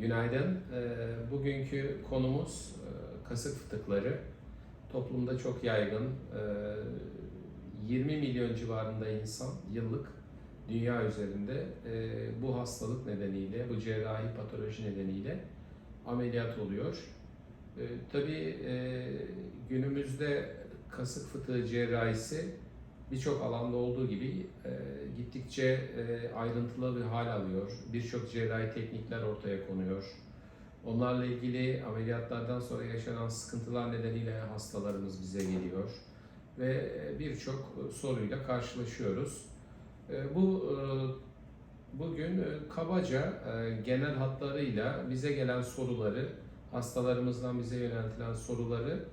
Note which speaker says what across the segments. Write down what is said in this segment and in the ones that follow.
Speaker 1: Günaydın. Ee, Bugünkü konumuz e, kasık fıtıkları. Toplumda çok yaygın. Ee, 20 milyon civarında insan yıllık dünya üzerinde e, bu hastalık nedeniyle, bu cerrahi patoloji nedeniyle ameliyat oluyor. Ee, Tabii e, günümüzde kasık fıtığı cerrahisi birçok alanda olduğu gibi e, gittikçe e, ayrıntılı bir hal alıyor. Birçok cerrahi teknikler ortaya konuyor. Onlarla ilgili ameliyatlardan sonra yaşanan sıkıntılar nedeniyle hastalarımız bize geliyor ve e, birçok soruyla karşılaşıyoruz. E, Bu e, bugün e, kabaca e, genel hatlarıyla bize gelen soruları, hastalarımızdan bize yöneltilen soruları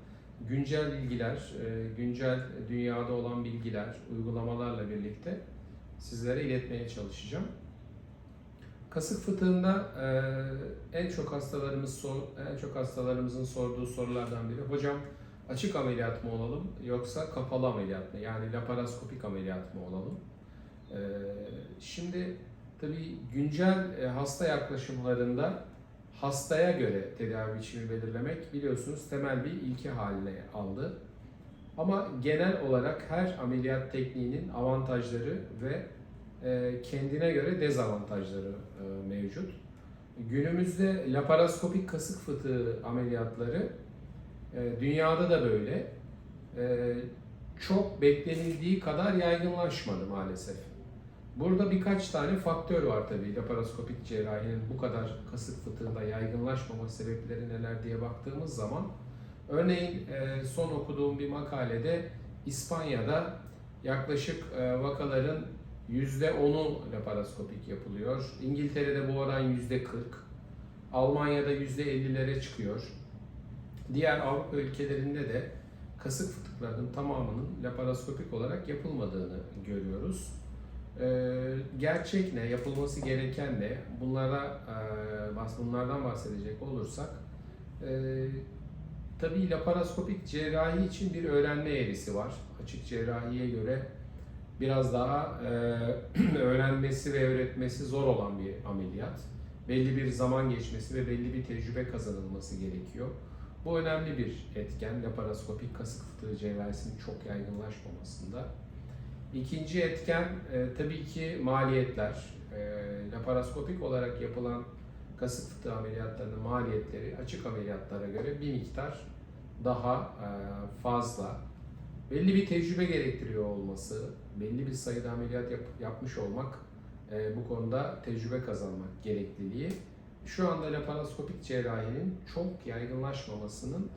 Speaker 1: güncel bilgiler, e, güncel dünyada olan bilgiler, uygulamalarla birlikte sizlere iletmeye çalışacağım. Kasık fıtığında e, en çok hastalarımız en çok hastalarımızın sorduğu sorulardan biri hocam açık ameliyat mı olalım yoksa kapalı ameliyat mı? Yani laparoskopik ameliyat mı olalım? E, Şimdi tabii güncel hasta yaklaşımlarında hastaya göre tedavi biçimi belirlemek biliyorsunuz temel bir ilke haline aldı. Ama genel olarak her ameliyat tekniğinin avantajları ve e, kendine göre dezavantajları e, mevcut. Günümüzde laparoskopik kasık fıtığı ameliyatları e, dünyada da böyle çok beklenildiği kadar yaygınlaşmadı maalesef. Burada birkaç tane faktör var tabii laparoskopik cerrahinin bu kadar kasık fıtığında yaygınlaşmama sebepleri neler diye baktığımız zaman örneğin e, son okuduğum bir makalede İspanya'da yaklaşık e, vakaların %10'u laparoskopik yapılıyor. İngiltere'de bu oran %40. Almanya'da %50'lere çıkıyor. Diğer Avrupa ülkelerinde de kasık fıtıklarının tamamının laparoskopik olarak yapılmadığını görüyoruz. Ee, gerçek ne, yapılması gereken ne, bunlara e, bas- bunlardan bahsedecek olursak, e, tabii laparoskopik cerrahi için bir öğrenme eğrisi var. Açık cerrahiye göre biraz daha öğrenmesi ve öğretmesi zor olan bir ameliyat. Belli bir zaman geçmesi ve belli bir tecrübe kazanılması gerekiyor. Bu önemli bir etken laparoskopik kasık fıtığı cerrahisinin çok yaygınlaşmamasında. İkinci etken e, tabii ki maliyetler. E, laparoskopik olarak yapılan kasık fıtığı ameliyatlarının maliyetleri açık ameliyatlara göre bir miktar daha e, fazla. Belli bir tecrübe gerektiriyor olması, belli bir sayıda ameliyat yap- yapmış olmak e, bu konuda tecrübe kazanmak gerekliliği şu anda laparoskopik cerrahinin çok yaygınlaşmamasının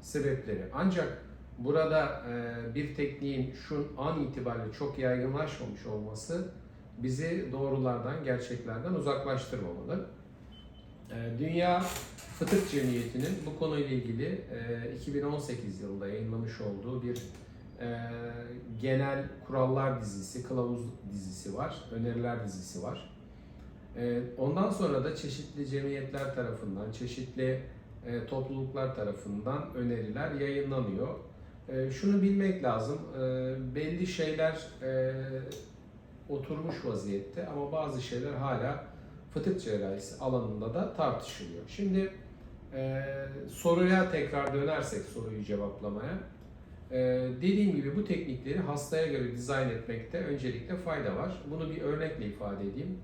Speaker 1: sebepleri. Ancak burada e, bir tekniğin şu an itibariyle çok yaygınlaşmamış olması bizi doğrulardan, gerçeklerden uzaklaştırmamalı. E, Dünya Fıtık Cemiyeti'nin bu konuyla ilgili e, 2018 yılında yayınlamış olduğu bir e, genel kurallar dizisi, kılavuz dizisi var, öneriler dizisi var. E, Ondan sonra da çeşitli cemiyetler tarafından, çeşitli e, topluluklar tarafından öneriler yayınlanıyor. E, Şunu bilmek lazım, e, belli şeyler e, oturmuş vaziyette ama bazı şeyler hala fıtık cerrahisi alanında da tartışılıyor. Şimdi e, soruya tekrar dönersek soruyu cevaplamaya, e, dediğim gibi bu teknikleri hastaya göre dizayn etmekte öncelikle fayda var. Bunu bir örnekle ifade edeyim.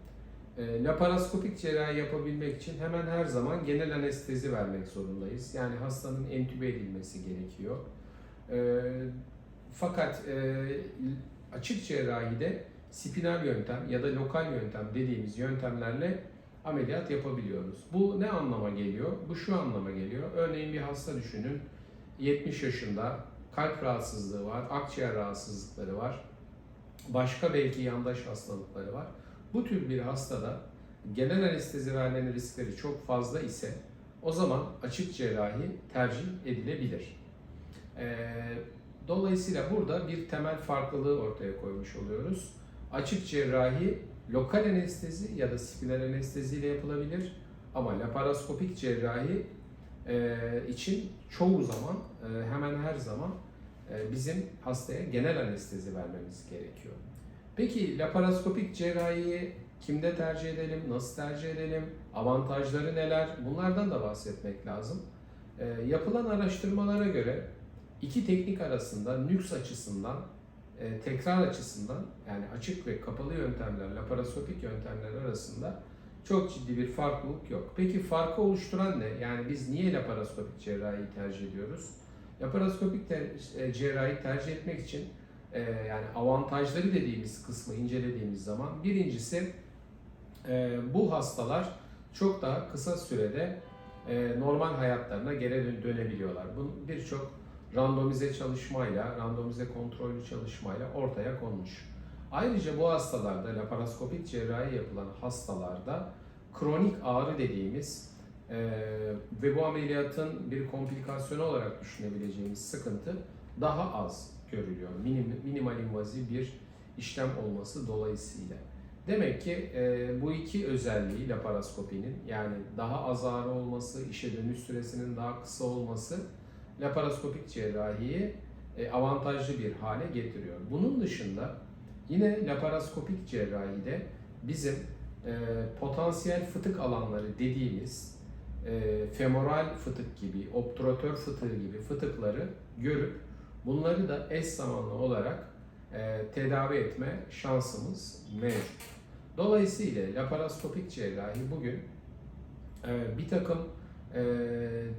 Speaker 1: E, laparoskopik cerrahi yapabilmek için hemen her zaman genel anestezi vermek zorundayız. Yani hastanın entübe edilmesi gerekiyor. E, fakat e, açık cerrahide spinal yöntem ya da lokal yöntem dediğimiz yöntemlerle ameliyat yapabiliyoruz. Bu ne anlama geliyor? Bu şu anlama geliyor. Örneğin bir hasta düşünün. 70 yaşında kalp rahatsızlığı var, akciğer rahatsızlıkları var. Başka belki yandaş hastalıkları var. Bu tür bir hastada genel anestezi vermenin riskleri çok fazla ise o zaman açık cerrahi tercih edilebilir. Ee, Dolayısıyla burada bir temel farklılığı ortaya koymuş oluyoruz. Açık cerrahi lokal anestezi ya da spinal anestezi ile yapılabilir ama laparoskopik cerrahi e, için çoğu zaman e, hemen her zaman e, bizim hastaya genel anestezi vermemiz gerekiyor. Peki laparoskopik cerrahiyi kimde tercih edelim, nasıl tercih edelim, avantajları neler bunlardan da bahsetmek lazım. Yapılan araştırmalara göre iki teknik arasında nüks açısından, e, tekrar açısından yani açık ve kapalı yöntemler, laparoskopik yöntemler arasında çok ciddi bir farklılık yok. Peki farkı oluşturan ne? Yani biz niye laparoskopik cerrahiyi tercih ediyoruz? Laparoskopik ter- e, cerrahi tercih etmek için e, yani avantajları dediğimiz kısmı incelediğimiz zaman birincisi e, bu hastalar çok daha kısa sürede e, normal hayatlarına geri dön- dönebiliyorlar. Bunun birçok randomize çalışmayla, randomize kontrollü çalışmayla ortaya konmuş. Ayrıca bu hastalarda laparoskopik cerrahi yapılan hastalarda kronik ağrı dediğimiz e, ve bu ameliyatın bir komplikasyonu olarak düşünebileceğimiz sıkıntı daha az görülüyor. Minim, minimal invaziv bir işlem olması dolayısıyla. Demek ki e, bu iki özelliği laparoskopinin yani daha az ağrı olması, işe dönüş süresinin daha kısa olması laparoskopik cerrahiyi e, avantajlı bir hale getiriyor. Bunun dışında yine laparoskopik cerrahide bizim e, potansiyel fıtık alanları dediğimiz e, femoral fıtık gibi, obturatör fıtığı gibi fıtıkları görüp bunları da eş zamanlı olarak tedavi etme şansımız mevcut. Dolayısıyla laparoskopik cerrahi bugün bir takım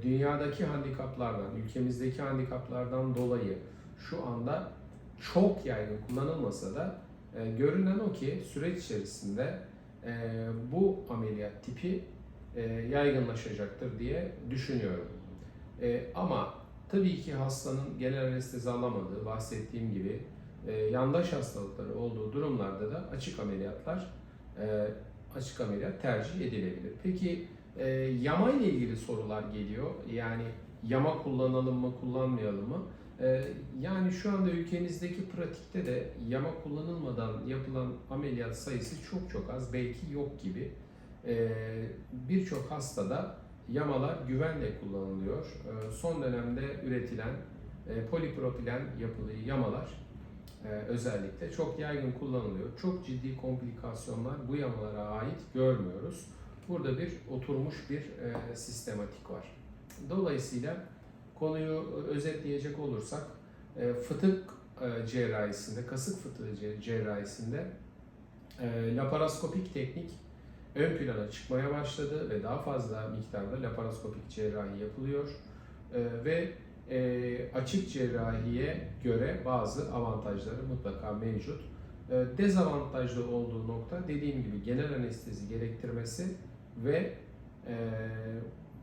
Speaker 1: dünyadaki handikaplardan, ülkemizdeki handikaplardan dolayı şu anda çok yaygın kullanılmasa da e, görünen o ki süreç içerisinde e, bu ameliyat tipi e, yaygınlaşacaktır diye düşünüyorum. Ama tabii ki hastanın genel anestezi alamadığı, bahsettiğim gibi yandaş hastalıkları olduğu durumlarda da açık ameliyatlar açık ameliyat tercih edilebilir. Peki e, yama ile ilgili sorular geliyor. Yani yama kullanalım mı, kullanmayalım mı? E, yani şu anda ülkemizdeki pratikte de yama kullanılmadan yapılan ameliyat sayısı çok çok az, belki yok gibi. E, Birçok hastada yamalar güvenle kullanılıyor. E, son dönemde üretilen e, polipropilen yapılı yamalar e, özellikle çok yaygın kullanılıyor. Çok ciddi komplikasyonlar bu yamalara ait görmüyoruz. Burada bir oturmuş bir e, sistematik var. Dolayısıyla konuyu özetleyecek olursak e, fıtık e, cerrahisinde, kasık fıtığı ce- cerrahisinde e, laparoskopik teknik ön plana çıkmaya başladı ve daha fazla miktarda laparoskopik cerrahi yapılıyor E, ve e, açık cerrahiye göre bazı avantajları mutlaka mevcut. E, dezavantajlı olduğu nokta dediğim gibi genel anestezi gerektirmesi ve e,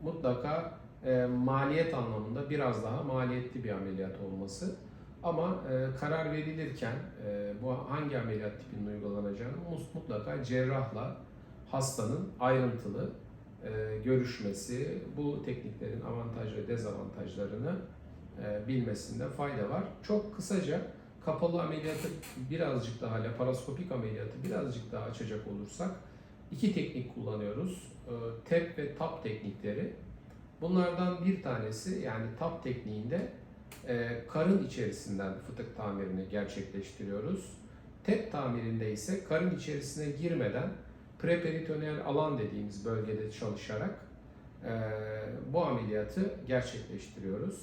Speaker 1: mutlaka e, maliyet anlamında biraz daha maliyetli bir ameliyat olması. Ama e, karar verilirken e, bu hangi ameliyat tipinin uygulanacağını mutlaka cerrahla hastanın ayrıntılı e, görüşmesi, bu tekniklerin avantaj ve dezavantajlarını e, bilmesinde fayda var. Çok kısaca kapalı ameliyatı birazcık daha laparoskopik ameliyatı birazcık daha açacak olursak iki teknik kullanıyoruz. E, TEP ve TAP teknikleri. Bunlardan bir tanesi yani TAP tekniğinde e, karın içerisinden fıtık tamirini gerçekleştiriyoruz. TEP tamirinde ise karın içerisine girmeden preperitoneal alan dediğimiz bölgede çalışarak e, bu ameliyatı gerçekleştiriyoruz.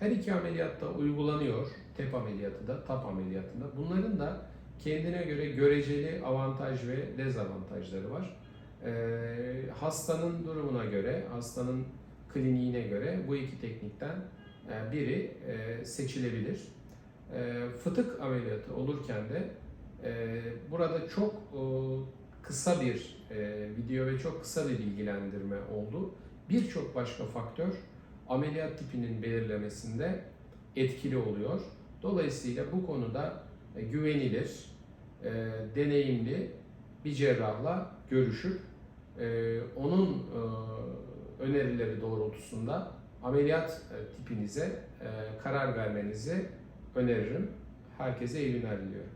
Speaker 1: Her iki ameliyatta uygulanıyor. TEP ameliyatı da, TAP ameliyatı da. Bunların da kendine göre göreceli avantaj ve dezavantajları var. Ee, hastanın durumuna göre, hastanın kliniğine göre bu iki teknikten e, biri e, seçilebilir. E, fıtık ameliyatı olurken de burada çok kısa bir video ve çok kısa bir bilgilendirme oldu. Birçok başka faktör ameliyat tipinin belirlemesinde etkili oluyor. Dolayısıyla bu konuda güvenilir, e, deneyimli bir cerrahla görüşüp e, onun e, önerileri doğrultusunda ameliyat e, tipinize e, karar vermenizi öneririm. Herkese iyi günler diliyorum.